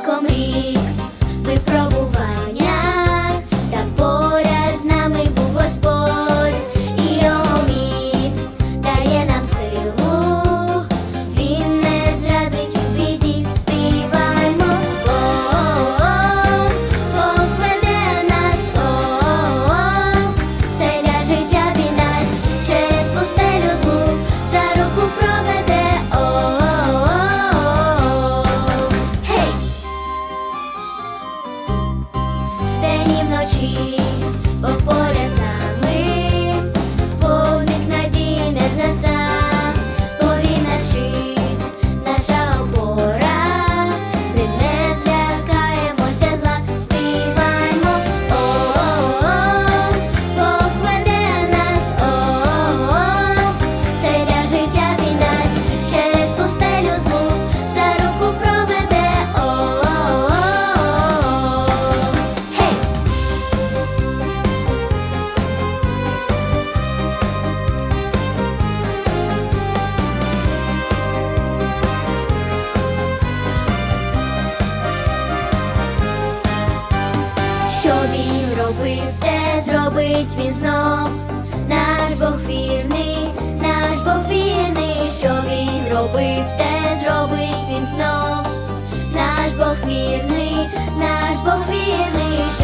потоком рік випробував. Бо поля з нами. Вогник надії не згасає. він робив, те зробить він знов, наш Бог вірний, наш Бог вірний, що він робив, те зробить він знов, наш Бог вірний, наш Бог вірний.